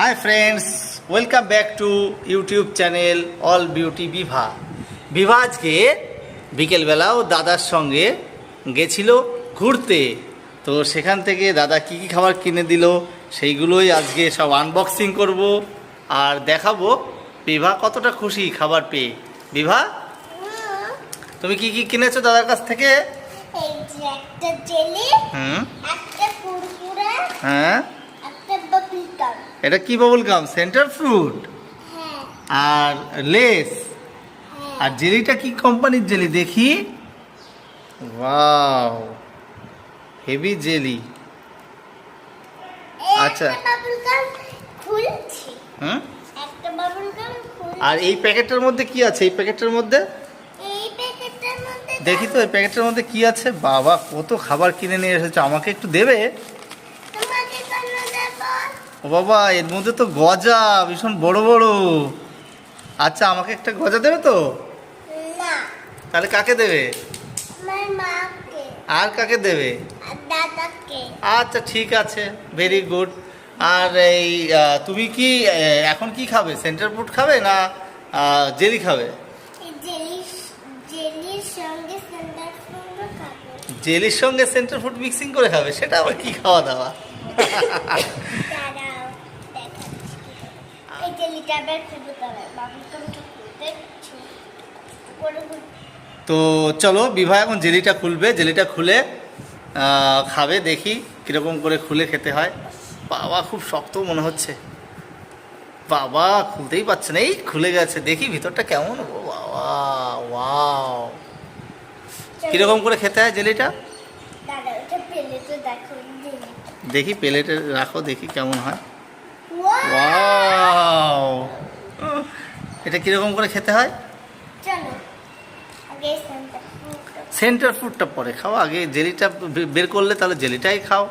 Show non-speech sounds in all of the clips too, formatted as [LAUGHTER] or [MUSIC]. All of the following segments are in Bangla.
Hi friends welcome back to YouTube channel all beauty Bibha Bibha আজকে বিকেলবেলা ও দাদার সঙ্গে গেছিল ঘুরতে। তো সেখান থেকে দাদা কি কি খাবার কিনে দিল সেইগুলোই আজকে সব আনবক্সিং করব আর দেখাবো। বিভা কতটা খুশি খাবার পেয়ে। বিভা তুমি কি কি কিনেছো দাদার কাছ থেকে? হুম। হ্যাঁ। গাম এটা কি বাবুল গাম? Center Fruit? হ্যাঁ। আর লেস? হ্যাঁ। আর জেলিটা কি কোম্পানির জেলি? দেখি। ওয়াও। হেভি জেলি। আচ্ছা। হুম? আর এই প্যাকেটটার মধ্যে কি আছে? এই প্যাকেটটার মধ্যে? দেখি তো এই প্যাকেটটার মধ্যে কি আছে? বাবা কত খাবার কিনে নিয়ে এসেছ। আমাকে একটু দেব? ও বাবা এর মধ্যে তো গজা ভীষণ বড় বড়। আচ্ছা আমাকে একটা গজা দেবে তো? তাহলে কাকে দেবে? আর কাকে দেবে? আচ্ছা ঠিক আছে ভেরি গুড আর এই তুমি কি এখন কি খাবে? সেন্টার ফুড খাবে না জেলি খাবে? জেলির সঙ্গে সেন্টার ফুড মিক্সিং করে খাবে সেটা আবার কি খাওয়া দাওয়া? এই খুলতে তো চলো বিভা এখন জেলিটা খুলবে। জেলিটা খুলে খাবে দেখি কীরকম করে খুলে খেতে হয়। বাবা খুব শক্ত মনে হচ্ছে। বাবা খুলতেই পারছে না। এই খুলে গেছে। দেখি ভিতরটা কেমন। ও বাবা ওয়াও। কীরকম করে খেতে হয় জেলিটা। দেখি প্লেটে রাখো দেখি কেমন হয়। ওয়াও এটা কীরকম করে খেতে হয়? সেন্টার ফুডটা। পরে খাও আগে জেলিটা বের করলে তাহলে জেলিটাই খাও।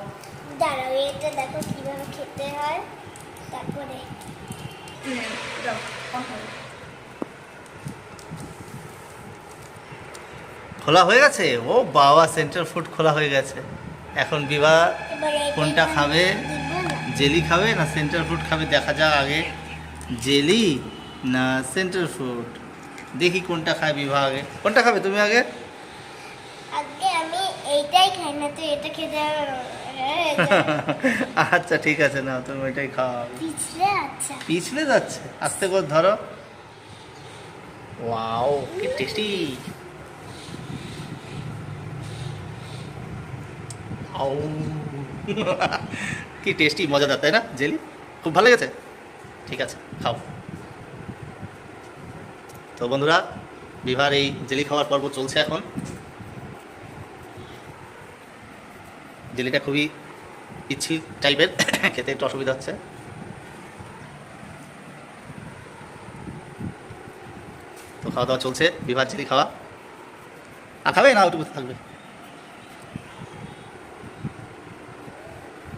দাঁড়াও এটা দেখো কীভাবে খেতে হয় তারপরে। খোলা হয়ে গেছে? ও বাবা সেন্টার ফুড খোলা হয়ে গেছে। এখন বিবাহ কোনটা খাবে? জেলি খাবে না সেন্টার ফুড খাবে? দেখা যাক আগে জেলি না সেন্টার ফুড দেখি কোনটা খায় আগে কোনটা খাবে তুমি আগে? আগে আমি এইটাই খাই না তো এটা খেতে [LAUGHS] আচ্ছা ঠিক আছে না তুমি ওইটাই খাওয়া পিছলে আচ্ছা পিছলে যাচ্ছে? আস্তে করে ধরো। ওয়াও কি টেস্টি আউ। কি টেস্টি মজাদার, তাই না? জেলি? খুব ভালো লেগেছে? ঠিক আছে, খাও। তো বন্ধুরা, বিভার এই জেলি খাওয়ার পর্ব চলছে এখন। জেলিটা খুবই ইচ্ছি টাইপের [COUGHS] খেতে একটু অসুবিধা হচ্ছে। তো খাওয়া দাওয়া চলছে, বিভার জেলি খাওয়া। আর খাবে না, ওটুকু থাকবে।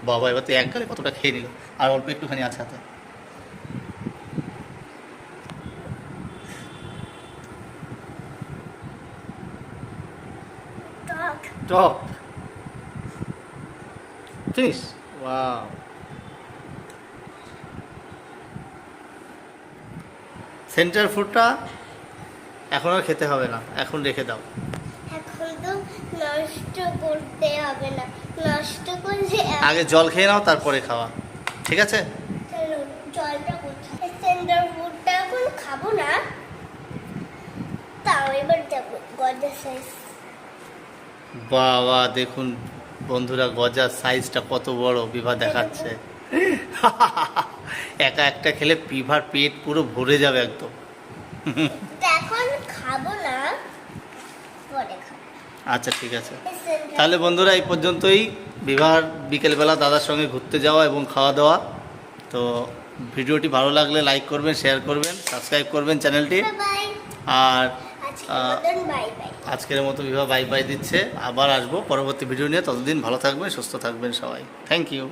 বাবা এবার তো এক গালে কতটা খেয়ে নিল? আর অল্প একটুখানি আছে হাতে। টক। Finish wow. সেন্টার ফুডটা এখন আর খেতে হবে না এখন রেখে দাও। নষ্ট করতে হবে না। নষ্ট করলে আগে জল খেয়ে নাও তারপরে খাওয়া। ঠিক আছে? জলটা কোথায়? সেন্টার ফুডটা এখন খাব না। তাও এবার যাব গজা সাইজ বাবা দেখুন বন্ধুরা গজার সাইজটা কত বড় বিভা দেখাচ্ছে। [LAUGHS] একা একটা খেলে বিভার পেট পুরো ভরে যাবে একদম। এখন খাব না পরে খাব। আচ্ছা ঠিক আছে। তাহলে বন্ধুরা এই পর্যন্তই। বিবাহ বিকেলবেলা দাদার সঙ্গে ঘুরতে যাওয়া এবং খাওয়া দাওয়া। তো ভিডিওটি ভালো লাগলে লাইক করবেন শেয়ার করবেন সাবস্ক্রাইব করবেন চ্যানেলটি। আর আজকের মতো বিবাহ বাই বাই দিচ্ছে। আবার আসব পরবর্তী ভিডিও নিয়ে। ততদিন ভালো থাকবেন সুস্থ থাকবেন সবাই। Thank you